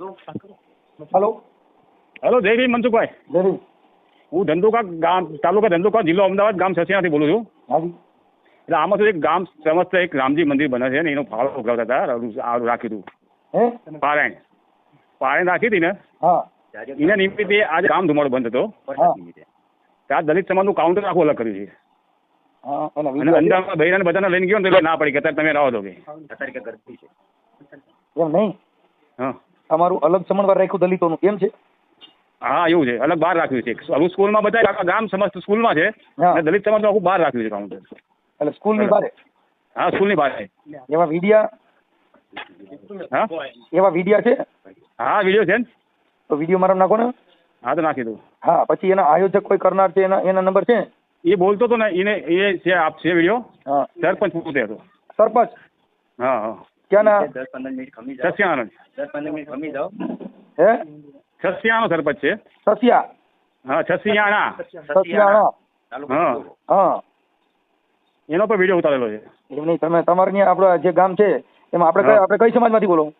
Hello. Hello જય ભીમ મનસુખભાઈ. જરી હું ધંધુકા ગામ તાલુકા ધંધુકા જિલ્લો અમદાવાદ ગામ સસિયાથી બોલું છું. એટલે આમાં શું એક ગામ સમસ્ત એક રામજી મંદિર બને છે ને એનો ફાળો ઉગાવતા હતા રાખ્યું રાખ્યું હતું. પારાયણ. પારાયણ રાખી હતી ને? એના નિમિત્તે આજે ગામ ધુમાડો બંધ હતો. ત્યાં દલિત સમાજનું કાઉન્ટર આખું અલગ કર્યું છે. અને અંજારમાં બૈરાને બધાને લઈને ગયો ને તો ના પડી કે તમે રહો દો કે. એમ નહીં? હા. તમારું અલગ સમણવાર રાખ્યું દલિતોનું. કેમ છે? હા એવું છે. અલગ બહાર રાખ્યું છે. હવે સ્કૂલમાં બધા આખા ગામ સમસ્ત સ્કૂલમાં છે. અને દલિત સમાજનું આખું બહાર રાખ્યું છે કાઉન્ટર એટલે સ્કૂલની બહાર હા સ્કૂલની બહાર એવા વિડિયા? હા? એવા વિડિયા છે? હા વિડિયો છે ને. તો વિડિયો મારા નાખો ને. હા તો નાખી દઉં. હા પછી એના આયોજક કોઈ કરનાર છે એના એના નંબર છે? એ બોલતો હતો ને એને એ છે આપ છે વીડિયો. હા. સરપંચ પોતે હતો. સરપંચ? હા હા. ક્યાંના? દસ પંદર મિનિટ ખમી જાઓ. સસ્યાનો. દસ પંદર મિનિટ ખમી જાઓ. હે? સસ્યાનો સરપંચ છે. સસિયા. હા છસિયાણા સસિયાણા. તાલુકો હા. હા. એનો પણ વીડિયો ઉતારેલો છે. એમ નહીં તમે તમારે આપણો જે ગામ છે એમાં આપણે કઈ આપણે કઈ સમાજમાંથી બોલો?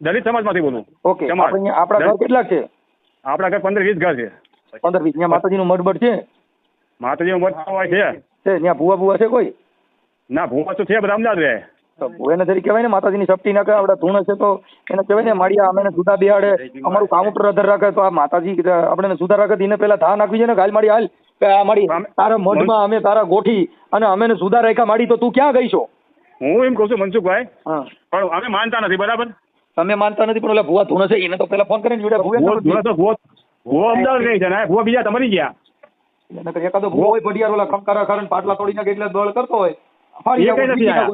દલિત સમાજમાંથી બોલું. ઓકે આપણે આપણા ઘર કેટલાક છે? આપણા ઘર પંદર વીસ ઘર છે. પંદર વીસ. ત્યાં માતાજીનું મઢબડ છે? માતાજી મત હોય છે ત્યાં ભૂવા ભૂવા છે કોઈ? ના ભૂવા તો છે બધા અમદાવાદ રહે. એને તરીકે કહેવાય ને માતાજીની શક્તિ ના આપડા ધૂણ છે તો એને કહેવાય ને માળિયા અમે સુધા બિહાડે અમારું કાઉન્ટર અધર રાખે તો આ માતાજી આપણે સુધા રાખે એને પેલા ધા નાખવી છે ને ગાલ માડી હાલ કે આ માડી તારા મઢમાં અમે તારા ગોઠી અને અમે સુધા રાખ્યા માડી તો તું ક્યાં ગઈ છો? હું એમ કહું છું મનસુખભાઈ હા. પણ અમે માનતા નથી બરાબર? તમે માનતા નથી પણ ઓલા ભૂવા ધૂણ છે એને તો પેલા ફોન કરીને જોડે ભૂવે ભૂવો અમદાવાદ ગઈ છે ને ભૂવો બીજા તમારી ગયા? એકાદો ભૂવો હોય પડિયાર ઓલા ખમકારા ખારણ પાટલા તોડી નાખે એટલે દોડ કરતો હોય.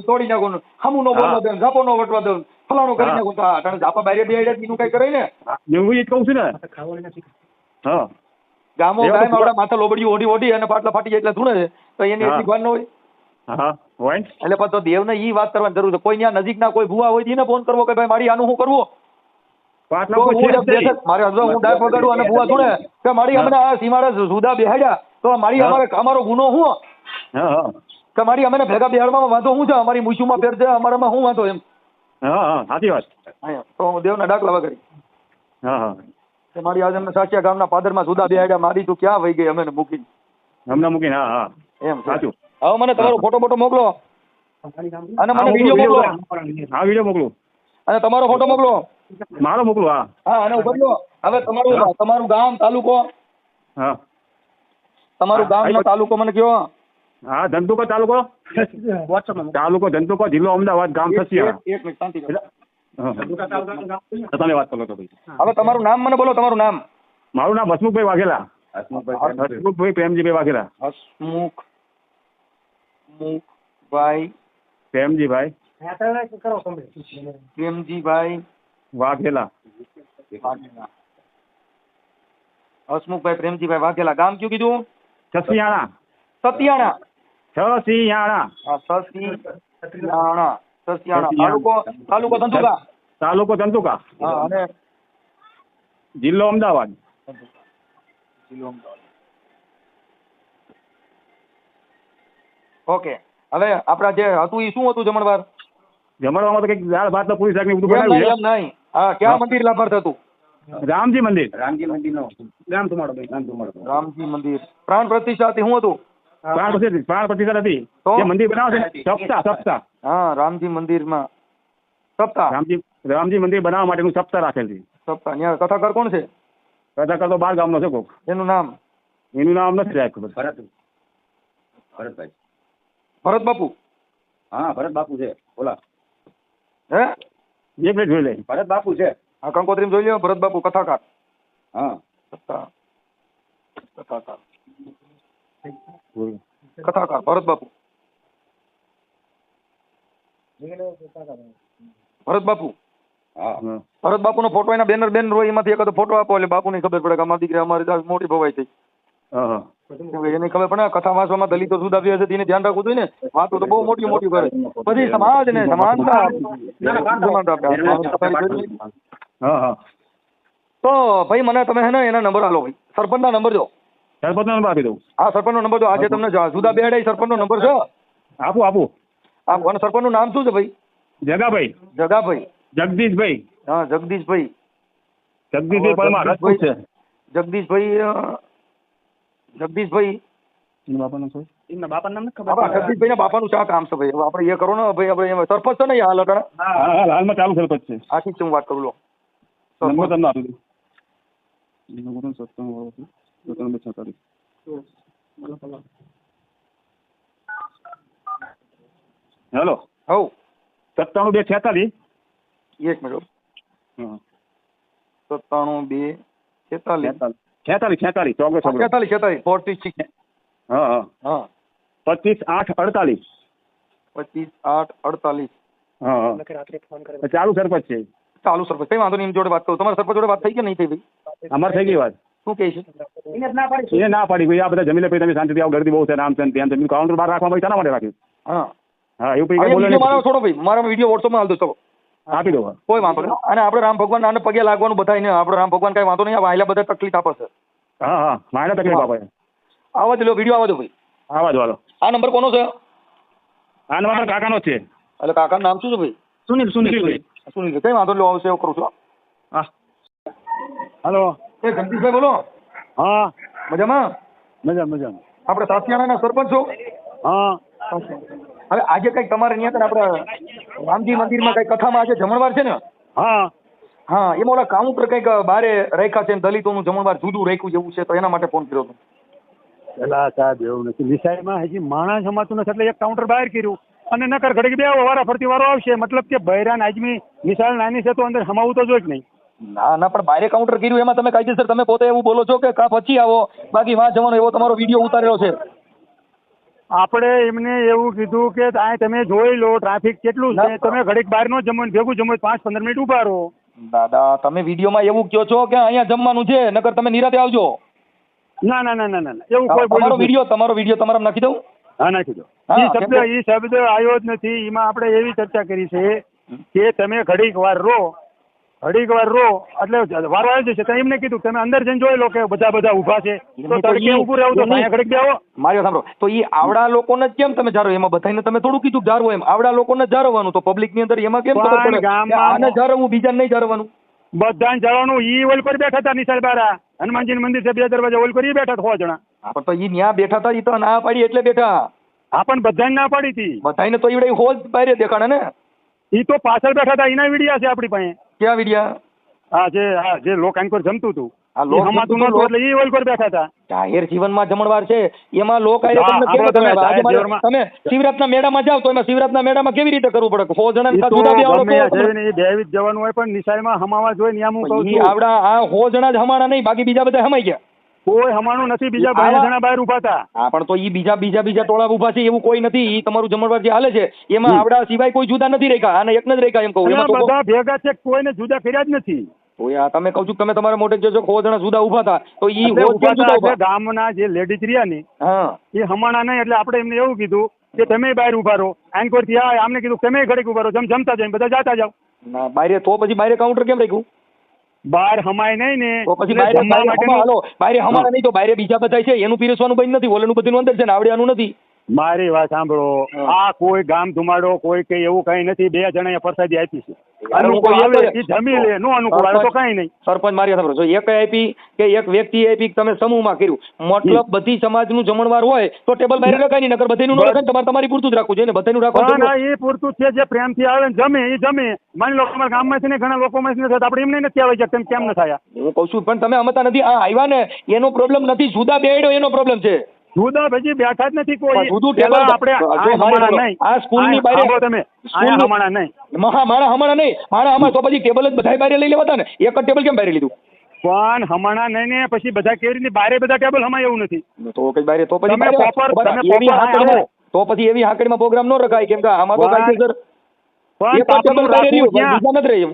તોડી નાખો ને નો બોલવા હા. દે ઝાપો નો વટવા દે ફલાણો કરી. નાખો તો તાણે ઝાપા બારે બેહાડ્યા એનું કઈ કરે ને? હું એ જ કહું છું ને. હા. ગામો ગાય આપડા માથા લોબડી ઓઢી ઓઢી અને પાટલા ફાટી જાય એટલે ધૂણે છે. તો એની એટલી ભાન ન હોય. હા. ને? એટલે પછી તો દેવને ઈ વાત કરવાની જરૂર છે. કોઈ ત્યાં નજીકના કોઈ ભૂવા હોય તો એને ફોન કરવો કે ભાઈ મારી આનું શું કરવું? મારે. અમને આ સીમાડે જુદા બેહાડ્યા. તો મારી અમારે અમારો ગુનો હા. હા કે મારી અમે ભેગા બિહારમાં વાંધો શું છે? અમારી મૂછુમાં ફેર છે અમારામાં શું વાંધો એમ? હા હા સાચી વાત. તો હું દેવના હા હા. કે આજે અમને સાચિયા ગામના પાદરમાં જુદા બેહાડ્યા મારી તું ક્યાં વહી ગઈ અમે એને મૂકી હમણાં મૂકીને હા હા. એમ સાચું. હવે મને તમારો ફોટો ફોટો મોકલો. અને મને વીડિયો મોકલો. હા વીડિયો મોકલો. અને તમારો ફોટો મોકલો. મારો મોકલો હા. હા અને ઊભો. હવે તમારું તમારું ગામ તાલુકો. હા. તમારું ગામ તાલુકો મને કયો? હા ધંધુકો તાલુકો? તાલુકો ધંધુકો જિલ્લો અમદાવાદ ગામ થસિયા એક- એક મિનિટ શાંતિ કરો. તમે વાત કરો તો ભાઈ હવે તમારું નામ મને બોલો તમારું નામ. મારું નામ હસમુખભાઈ વાઘેલા. હસમુખભાઈ હસમુખભાઈ પ્રેમજીભાઈ વાઘેલા. હસમુખ મુખભાઈ પ્રેમજીભાઈ પ્રેમજીભાઈ વાઘેલા. હસમુખભાઈ પ્રેમજીભાઈ વાઘેલા. ગામ કયું કીધું? સતિયાણા સતિયાણા સતિયાણા સતિયાણા. તાલુકો તાલુકો ધંધુકા? તાલુકો ધંધુકા. અને? જિલ્લો અમદાવાદ. જિલ્લો અમદાવાદ. ઓકે. હવે આપડા જે હતું એ શું હતું જમણવાર? જમણવામાં તો કંઈક દાળ ભાત પૂરી શાક બધું નહીં, બનાવ્યું એમ નહીં. હા ક્યાં મંદિર લાભાર્થ હતું રામજી મંદિર. રામજી મંદિરનો. રામ તમારો રામજી મંદિર. પ્રાણ પ્રતિષ્ઠા હતી શું હતું? પ્રાણ પ્રતિષ્ઠા પ્રાણ પ્રતિષ્ઠા હતી તો? જે મંદિર બનાવે છે ને, સપ્તાહ સપ્તાહ હા રામજી મંદિરમાં સપ્તાહ રામજી રામજી મંદિર બનાવવા માટેનું સપ્તાહ રાખેલ છે સપ્તાહ ત્યાં કથાકાર કોણ છે કથા કરતો બાર ગામનો છે કોક એનું નામ એનું નામ નથી સાહેબ ખબર ભરત ભરતભાઈ ભરત બાપુ હા ભરત બાપુ છે બોલા હે એક મિનિટ જોઈ લે ભરત બાપુ છે આ કંકોત્રી જોઈ લ્યો ભરત બાપુ કથાકાર હા કથા કથાકાર કથાકાર ભરત બાપુ ભરત બાપુ ભરત બાપુ બાપુનો ફોટો એના બેનર બેનર હોય એમાંથી એક ફોટો આપો એટલે બાપુ ની ખબર પડે કે અમારી દીકરી અમારી મોટી ભવાઈ થઈ. એને ખબર પડે ને કથા વાંચવામાં દલિતો શું દાબી હશે તેને ધ્યાન રાખવું જોઈએ ને. વાતો તો બહુ મોટી મોટી કરે પછી સમાજ ને સમાનતા સમાનતા હા હા. તો ભાઈ મને તમે હે ને એના નંબર આલો ભાઈ. સરપંચના નંબર જો. સરપંચનો નંબર આપી દઉં. હા સરપંચનો નંબર જો આજે તમને જુદા બેહાડે સરપંચનો નંબર છે? આપું આપું. અને કોણ સરપંચનું નામ શું છે ભાઈ? જગાભાઈ. જગાભાઈ. જગદીશભાઈ. હા જગદીશભાઈ. જગદીશભાઈ પરમાર રાજકોટ છે. જગદીશભાઈ જગદીશભાઈ. બાપા બાપાનું શું એમના બાપાનું નામ નથી જગદીશભાઈ ના બાપાનું શા કામ છે ભાઈ. હવે આપણે એ કરો ને ભાઈ આપણે સરપંચ છે ને હાલ અટાણે? હા હા હાલમાં ચાલુ સરપંચ છે. આ ઠીક છે હું વાત કરું લો. નંબર તમને આપી દઉં. નંબર સત્તાણું સત્તાણું છેતાલીસ હેલો હવ સત્તાણું બે છેતાલીસ એક મિનિટ સત્તાણું બે છેતાલીસ છેતાલીસ છેતાલીસ ચોગડો ચોગડો છેતાલીસ છેતાલીસ ફોર્ટી સિક્સ હા હા હા પચીસ આઠ અડતાલીસ પચીસ આઠ અડતાલીસ હા હા ચાલુ સરપંચ છે ચાલુ સરપંચ કઈ વાંધો નહીં એમ જોડે વાત કરું તમારા સરપંચ જોડે વાત થઈ કે નહીં થઈ ભાઈ અમારે થઈ ગઈ વાત શું કહે છે? એને ના પાડી ભાઈ આ બધા જમીને પછી તમે શાંતિથી આવો ગરદી બહુ છે નામ છે ને તેમ છે. કાઉન્ટર બહાર રાખવા ભાઈ શાના માટે રાખ્યું હા. હા એવું પછી બોલે મારો છોડો ભાઈ મારા વીડિયો વોટ્સઅપમાં હાલ દો ચલો. આપી દો. કોઈ વાંધો નહીં. અને આપણે રામ ભગવાન આને પગે લાગવાનું બધાય આપણે રામ ભગવાન કઈ વાંધો નહીં વાયલા બધા તકલીફ આપશે હા હા. વાયલા તકલીફ આપે આવા લો વીડિયો આવા દો ભાઈ. આવા જ વાલો આ નંબર કોનો છે? આ નંબર કાકાનો છે. એટલે કાકાનું નામ શું છે ભાઈ? સુનિલ સુનિલ. સુનિલ કઈ વાંધો લો આવશે એવું કરું છું હા. હલો. એ જગદીશભાઈ બોલો. હા. મજામાં? મજા મજા આપણે સાસિયાણાના સરપંચ છો? હા. હવે આજે કંઈક તમારે અહીંયા આપડે આપણે રામજી મંદિરમાં કઈ કથામાં આજે જમણવાર છે ને? હા. હા એમાં ઓલા કાઉન્ટર કંઈક બારે રાખ્યા છે ને દલિતોનું જમણવાર જુદું રાખ્યું જેવું છે તો એના માટે ફોન કર્યો હતો. પેલા સાહેબ એવું નથી. નિશાળમાં હજી માણસ સમાતું નથી એટલે એક કાઉન્ટર બહાર કર્યું. અને નકર ઘડીક બે વારા ફરતી વારો આવશે. મતલબ કે બૈરાન આજમી નિશાળ નાની છે તો અંદર સમાવું તો જોઈએ નહીં. ના ના પણ બારે કાઉન્ટર કર્યું એમાં તમે કાયદેસર તમે પોતે એવું બોલો છો કે કા પછી આવો? બાકી વાં જવાનો એવો તમારો વીડિયો ઉતારેલો છે. આપણે એમને એવું કીધું કે આ તમે જોઈ લો ટ્રાફિક કેટલું છે તમે ઘડીક બહાર નો જમો ભેગું જમો પાંચ પંદર મિનિટ ઊભા રહો દાદા તમે વિડીયોમાં એવું કહો છો કે અહીંયા જમવાનું છે નકર તમે નિરાતે આવજો. ના ના ના ના ના. એવું કોઈ તમારો. વીડિયો તમારો વીડિયો તમારા નાખી દઉં? હા નાખી દો. એ શબ્દ એ શબ્દ આવ્યો જ નથી એમાં આપણે એવી ચર્ચા કરી છે કે તમે ઘડીક વાર રો ઘડીક વાર રો. એટલે વારો આવી જશે. એમને કીધું તમે અંદર જઈને જોઈ લો કે બધા બધા ઊભા છે. તો તડકે ઉભું રહેવું? તો અહીંયા ઘડીક બેહો. મારી સાંભળો. તો એ આવડા લોકોને જ કેમ તમે જારો એમાં બધાને તમે થોડું કીધું જારો જારવો એમ. આવડા લોકોને જારવાનું તો પબ્લિકની અંદર એમાં કેમ ખબર પડે? આને જારવું બીજાને નહીં જારવાનું બધાને જારવાનું ઈ ઓલ પર બેઠા હતા નિશાળ બારા. હનુમાનજી મંદિર છે બે દરવાજા ઓલ કરી બેઠા હતા જણા. હા, પણ તો ઈ ન્યા બેઠા હતા ઈ તો ના પાડી એટલે બેઠા. હા પણ બધાને ના પાડી હતી. બધાને તો ઈવડે હોજ બારે દેખાડે ને. ઈ તો પાછળ બેઠા હતા એના વિડિયા છે આપણી પાસે. ક્યાં વિડિયા? હા જે હા જે લોક એન્કર જમતું હતું. હા, લોક જમતું નહોતું એટલે એ ઓલ પર બેઠા હતા. જાહેર જીવનમાં જમણવાર છે. એમાં લોક આયરે તમને કેવો તમે તમે આજે મારે- તમે શિવરાતના મેળામાં જાવ તો એમાં શિવરાતના મેળામાં કેવી રીતે કરવું પડે? સો જણા તો જુદા બે આવડો એ જ જવાનું હોય પણ નિશાળમાં હમાવા જોઈએ ને આમ હું કહું છું. આવડા આ સો જણા જ હમાણા નહીં બાકી બીજા બધા હમાઈ ગયા. કોઈ હમાણું નથી બીજા ભાઈ જણા બહાર ઊભા હતા હા પણ તો ઈ બીજા બીજા બીજા ટોળા ઊભા છે એવું કોઈ નથી ઈ તમારું જમણવાર જે હાલે છે એમાં આવડા સિવાય કોઈ જુદા નથી રેખા અને એક જ રેખા એમ કહું એમાં બધા ભેગા છે કોઈને જુદા કર્યા જ નથી. તો યાર તમે કહું છું કે તમે તમારા મોઢે જોજો સો જણા જુદા ઊભા હતા તો ઈ હો જુદા ઊભા ગામના જે લેડીઝ રહ્યા ને હા. એ હમણાં નહીં એટલે આપણે એમને એવું કીધું કે તમે બહાર ઊભા રહો. એન્કોરથી આ આમને કીધું તમે ઘડીક ઊભા રહો જમ જમતા જાય બધા જાતા જાવ ના બારે તો પછી બારે કાઉન્ટર કેમ રાખ્યું? બહાર હમાય નહીં ને તો પછી બહાર હાલો હમારા નહીં તો બહાર બીજા બધા છે એનું પીરસવાનું બંધ નથી ઓલેનું બધું અંદર છે ને આવડ્યાનું નથી. મારી વાત સાંભળો આ કોઈ ગામ ધુમાડો કોઈ કઈ એવું કઈ નથી બે જણા પ્રસાદી આપી છે. અનુકૂળ આવે એ જમી લે નો અનુકૂળ આવે તો કઈ નહીં. સરપંચ મારી સાંભળો. જો એક આપી કે એક વ્યક્તિ આપી તમે સમૂહમાં કર્યું. મતલબ બધી સમાજનું જમણવાર હોય તો ટેબલ બહાર રખાય નહીં નકર બધાનું ન રખાય તમારે તમારી પૂરતું જ રાખવું જોઈએ ને? બધાનું પણ રાખવાનું એ પૂરતું છે જે પ્રેમથી આવે ને જમે એ જમે. માની લો તમારા ગામમાં છે ને ઘણા લોકો નથી થતા આપણે એમને નથી આવે છે કેમ ન થાય હું કહું છું પણ તમે અમતા નથી આ આવ્યા ને એનો પ્રોબ્લેમ નથી. જુદા બેડો એનો પ્રોબ્લેમ છે. જુદા ભજી બેઠા જ નથી કોઈ. જુદું પેલા ટેબલ આપણે આ સ્કૂલની બારે- તમે હમણાં નહીં. મહા મારા હમણાં નહીં. મારા હમણાં તો પછી ટેબલ જ બધા બારે લઈ લેવાતા ને. એક જ ટેબલ કેમ બારે લીધું? પણ હમણાં નહીં ને પછી બધા કેવી રીતે બારે બધા ટેબલ હમણાં એવું નથી. તો કઈ બારે તો પછી તમે પ્રોપર તમે પ્રોપર તો પછી એવી હાકડીમાં પ્રોગ્રામ ન રખાય કેમ કે આમાં તો કાયદેસર પણ એક જ ટેબલ બારે રહ્યું બીજા નથી રહ્યું.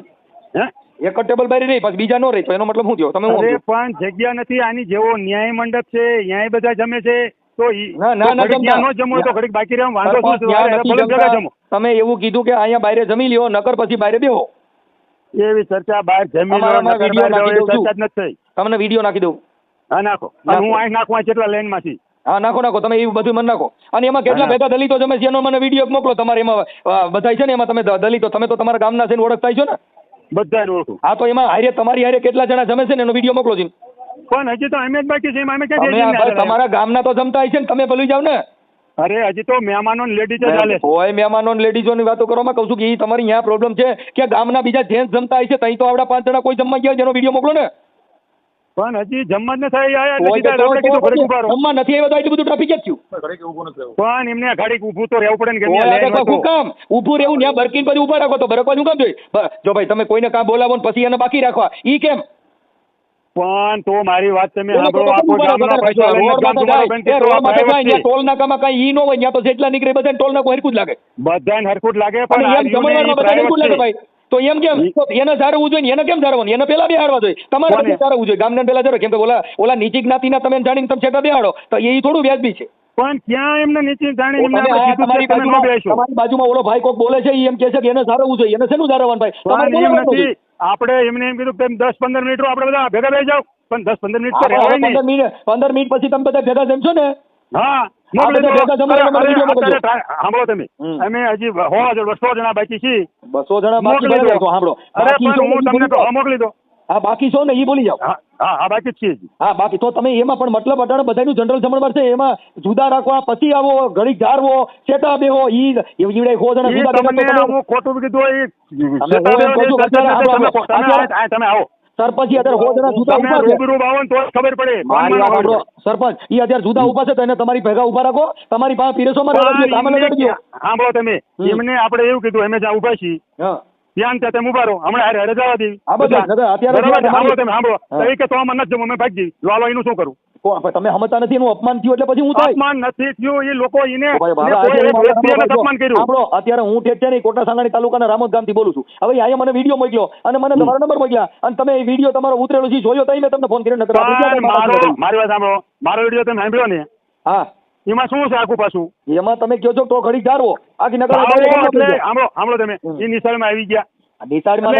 હે? એક ટેબલ બારી રહી પછી બીજા નો રહી તો એનો મતલબ શું થયો? તમે અરે પણ જગ્યા નથી આની જેવો ન્યાય મંડપ છે ન્યાય બધા જમે છે તો ના ના જમતા. જમો તો ઘડીક બાકી રહેવા વાંધો શું તમે એવું કીધું કે અહીંયા બારે જમી લ્યો નકર પછી બારે બેહો. એવી ચર્ચા બહાર જમી લો ચર્ચા જ નથી તમને વીડિયો નાખી દઉં. હા નાખો. હું અહીં નાખવા કેટલા લાઈનમાંથી. હા નાખો નાખો. તમે એવું બધું મને નાખો. અને એમાં કેટલા. ભેગા દલિતો જમે છે એનો મને વીડિયો મોકલો તમારે એમાં બધાય છે ને એમાં તમે દલિતો તમે તો તમારા ગામના છે ઓળખતા છો ને? બધાને ઓળખું. હા તો એમાં હારે તમારી હારે કેટલા જણા જમે છે ને એનો વીડિયો મોકલો છે પણ હજી તો અમે જ બાકી છે અમે આવ્યા? તમારા ગામના તો જમતા હશે ને તમે ભૂલી જાવ ને. અરે હજી તો મહેમાનો લેડીઝો ચાલે હોય મહેમાનો લેડીઝો ની વાતો કરવામાં કહું છું કે એ તમારી અહીંયા પ્રોબ્લેમ છે કે ગામના બીજા જેન્ટ્સ જમતા હશે તઈ તો આપડા પાંચ જણા કોઈ જમવા ગયા હોય જેનો વીડિયો મોકલો ને. પણ હજી જમવા જ ન થાય આયા એટલે હોય સીધા તો આપણે કીધું તો ઘડીક ઊભા જમવા નથી આવ્યો તો એટલું બધું ટ્રાફિક જ થયું. પણ એમને ઘડીક ઊભું તો રહેવું પડે ને. કામ ઊભું રહેવું ત્યાં બરકીન પછી ઊભા રાખો તો બરકવાનું કામ જોઈએ. જો ભાઈ તમે કોઈને કામ બોલાવો ને પછી એને બાકી રાખવા. ઈ કેમ? પણ તો મારી વાત તમે સાંભળો આખો ગામનો. લઈને ગામ તમારો માટે ટોલ નાકામાં કાંઈ ઈ નો હોય ત્યાં તો જેટલા નીકળે બધા ટોલ નાકો હરખું જ લાગે. બધાને હરખું જ લાગે પણ એમ જમણવારમાં private હરખું લાગે ભાઈ. તો એમ કેમ? એને જાળવવું જોઈએ એને કેમ જાળવવાનું? એને પેલા બેહાડવા જોઈએ. તમારે જાળવવું જોઈએ. ગામને પેલા જાળવો. કેમ કે ઓલા ઓલા નીચી જ્ઞાતિના તમે જાણીને તમે છેટા બેહાડો. તો એ થોડું વ્યાજબી છે. પણ ત્યાં એમને નીચે જાણી તમારી બાજુમાં ઓલો ભાઈ કોક બોલે છે એમ કે છે કે એને જાળવવું જોઈએ. એને શેનું જાળવવાનું ભાઈ. આપણે એમને એમ કીધું કે દસ પંદર મિનિટ આપણે બધા ભેગા થઈ જાઓ. પણ દસ પંદર મિનિટ પંદર મિનિટ પંદર મિનિટ પછી તમે બધા ભેગા જમશો ને? હા બધા સાંભળો તમે. અમે હજી બસો જણા બાકી છીએ. બસો જણા બાકી મોકલી ભલે દો. તો સાંભળો. અરે છો ને હું તમને બોલી તો જાઓ. હા, મોકલી દો. હા બાકી છો ને ઈ બોલી જાઓ. હા હા હા, બાકી જ છીએ હા બાકી. તો તમે એમાં પણ મતલબ અટાણે બધાનું જનરલ જમણ છે. એમાં જુદા રાખવા પછી આવો ઘડીક ઝાડવો ચેટા બેહો ઈ ઈવડે હો જણા જુદા તમે ખોટું. કીધું તમે આવો, સરપંચ અત્યારે હો જુદા તમે ઊભા છે. રૂબરૂ આવો ને તો જ ખબર પડે. મારી વાત સાંભળો. સરપંચ ઈ અત્યારે જુદા ઊભા છે તો એને તમારી ભેગા ઊભા રાખો. તમારી પાસે પીરસોમાં લગાડજો સાંભળો તમે. એમને આપણે એવું કીધું અમે જ્યાં ઊભા છીએ ત્યાં ત્યાં તમે ઊભા રહો. હમણાં હારે હારે જવા દેવી હા, બધા, બધા, અત્યારે સાંભળો તમે સાંભળો તો કે તો નથી જમો અમે ભાગી જઈએ. લો હાલો એનું શું કરું? તમે સમજતા નથી એનું અપમાન થયું એટલે પછી હું થાય. અપમાન નથી થયું એ લોકો એને અપમાન કર્યું. આપણો અત્યારે હું ઠેઠ છે ને કોટા સાંગાણી તાલુકાના રામોદ ગામથી બોલું છું. હવે અહીંયા મને વીડિયો મોકલ્યો અને મને તમારો નંબર મોકલ્યા અને તમે એ વીડિયો તમારો ઉતરેલો છે જોયો તઈ મેં તમને ફોન કર્યો નકર મારો વાત સાંભળો. મારો વીડિયો તમે સાંભળ્યો ને? હા. એમાં શું છે આખું પાછું? એમાં તમે કયો છો તો ઘડી ધારવો. આખી નકર. સાંભળો સાંભળો તમે. એ નિશાળમાં આવી ગયા. નિશાળમાં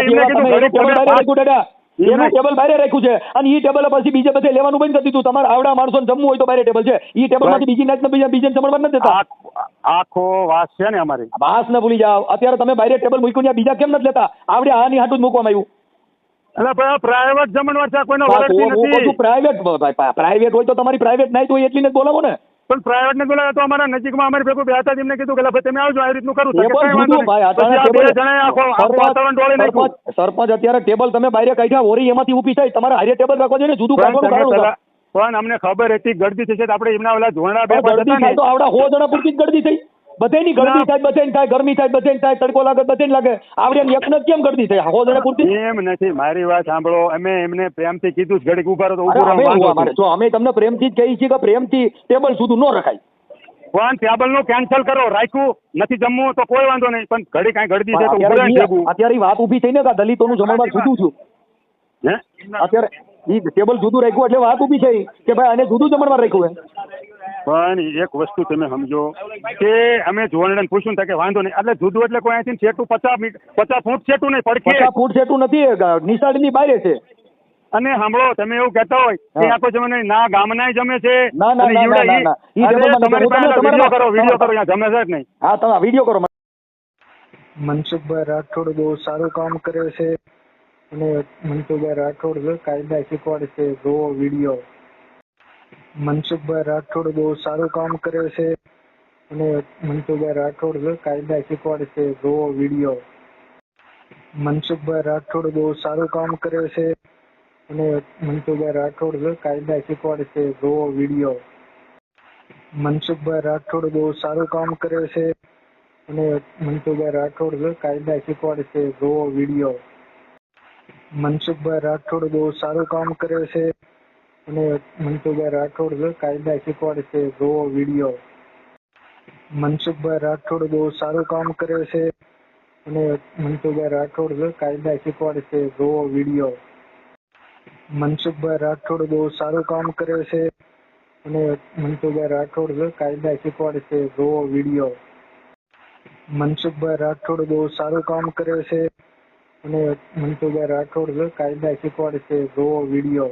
એનું ટેબલ બહાર રાખ્યું છે. અને એ ટેબલ પછી બીજે બધે લેવાનું બંધ કરી દીધું. તમારે આવડા માણસો જમવું હોય તો બહાર ટેબલ છે. એ ટેબલમાંથી બીજી નાચ બીજા બીજાને જમણવાર નથી દેતા. આખો વાસ છે ને અમારી. વાસ ન ભૂલી જાઓ. અત્યારે તમે બહાર ટેબલ મૂક્યું ત્યાં બીજા કેમ નથી લેતા? આવડે આની હાટું જ મૂકવામાં આવ્યું. પ્રાઇવેટ જમણવાર છે કોઈનો પ્રાઇવેટ પ્રાઇવેટ હોય તો તમારી પ્રાઇવેટ નાઈટ હોય એટલી ને બોલાવો ને. પણ પ્રાઇવેટને બોલાવ્યા તો અમારા નજીકમાં અમારી ભેગું બે હતા એમને કીધું કે ભાઈ તમે આવજો આવી રીતનું કરું. સરપંચ- અત્યારે ટેબલ તમે બહાર કાઢ્યા હોરી એમાંથી ઊભી થાય તમારે હારે ટેબલ રાખવા જોઈએ જુદું પણ કાઢવાનું પણ અમને ખબર હતી ગળદી થશે આપણે એમના ઓલા ધોરણા બે તો આવડા હો જણા પૂરતી જ ગળદી થઈ. બધાયની ગરમી થાય બધાયને થાય ગરમી થાય બધાયને થાય તડકો લાગે બધાયને લાગે. આવડે એમ જ કેમ ગરમી થાય? હો જણે પૂરતી એમ નથી મારી વાત સાંભળો અમે એમને પ્રેમથી કીધું ઘડીક ઊભા રહો તો ઊભો ઉભું અમે. જો તમને પ્રેમથી જ કહીએ છીએ કે પ્રેમથી ટેબલ સુધી ન રખાય. પણ ટેબલનું કેન્સલ કરો રાખ્યું નથી જમવું તો કોઈ વાંધો નહીં પણ ઘડી કાંઈ ગળદી છે તો ઉભું અત્યારે વાત ઊભી થઈ ને કે દલિતોનું જમણવાર જુદું છું. હે? અત્યારે ટેબલ જુદું રાખ્યું એટલે વાત ઊભી થઈ કે ભાઈ આને જુદું જમણવાર રાખ્યું હે? પણ એક વસ્તુ તમે સમજો કે અમે જોવાને પૂછ્યું કે વાંધો નહીં. એટલે જુદું એટલે કોઈ અહીંથી છેટું પચાસ મીટર પચાસ ફૂટ છેટું નહીં પડખે. પચાસ ફૂટ છેટું નથી નિશાળની બારે છે. અને સાંભળો તમે એવું કહેતા હોય કે આખો જમે ના ગામના જમે છે. ના, ના, ના, વીડિયો કરો. વીડિયો કરો જમે છે જ નહીં. હા તમે વીડિયો કરો. મનસુખભાઈ રાઠોડ બહુ સારું કામ કરે છે. અને મનસુખભાઈ રાઠોડ કાયદા શીખવાડે છે જોવો વીડિયો મનસુખભાઈ રાઠોડ બહુ સારું કામ કરે છે અને મનસુખભાઈ રાઠોડ કાયદા શીખવાડે છે જોવો વીડિયો. મનસુખભાઈ રાઠોડ બહુ સારું કામ કરે છે અને મનસુખભાઈ રાઠોડ કાયદા શીખવાડે છે જોવો વીડિયો. મનસુખભાઈ રાઠોડ બહુ સારું કામ કરે છે અને મનસુખભાઈ રાઠોડ કાયદા શીખવાડે છે જોવો વીડિયો. મનસુખભાઈ રાઠોડ બહુ સારું કામ કરે છે અને મનસુખભાઈ રાઠોડ કાયદા શીખવાડે છે, જોવો વીડિયો મનસુખભાઈ રાઠોડ બહુ સારું કામ કરે છે અને મનસુખભાઈ રાઠોડ કાયદા શીખવાડે છે, જોવો વીડિયો મનસુખભાઈ રાઠોડ બહુ સારું કામ કરે છે અને મનસુખભાઈ રાઠોડ કાયદા શીખવાડે છે, જોવો વીડિયો મનસુખભાઈ રાઠોડ બહુ સારું કામ કરે છે અને મનસુખભાઈ રાઠોડ કાયદા શીખવાડે છે, જોવો વીડિયો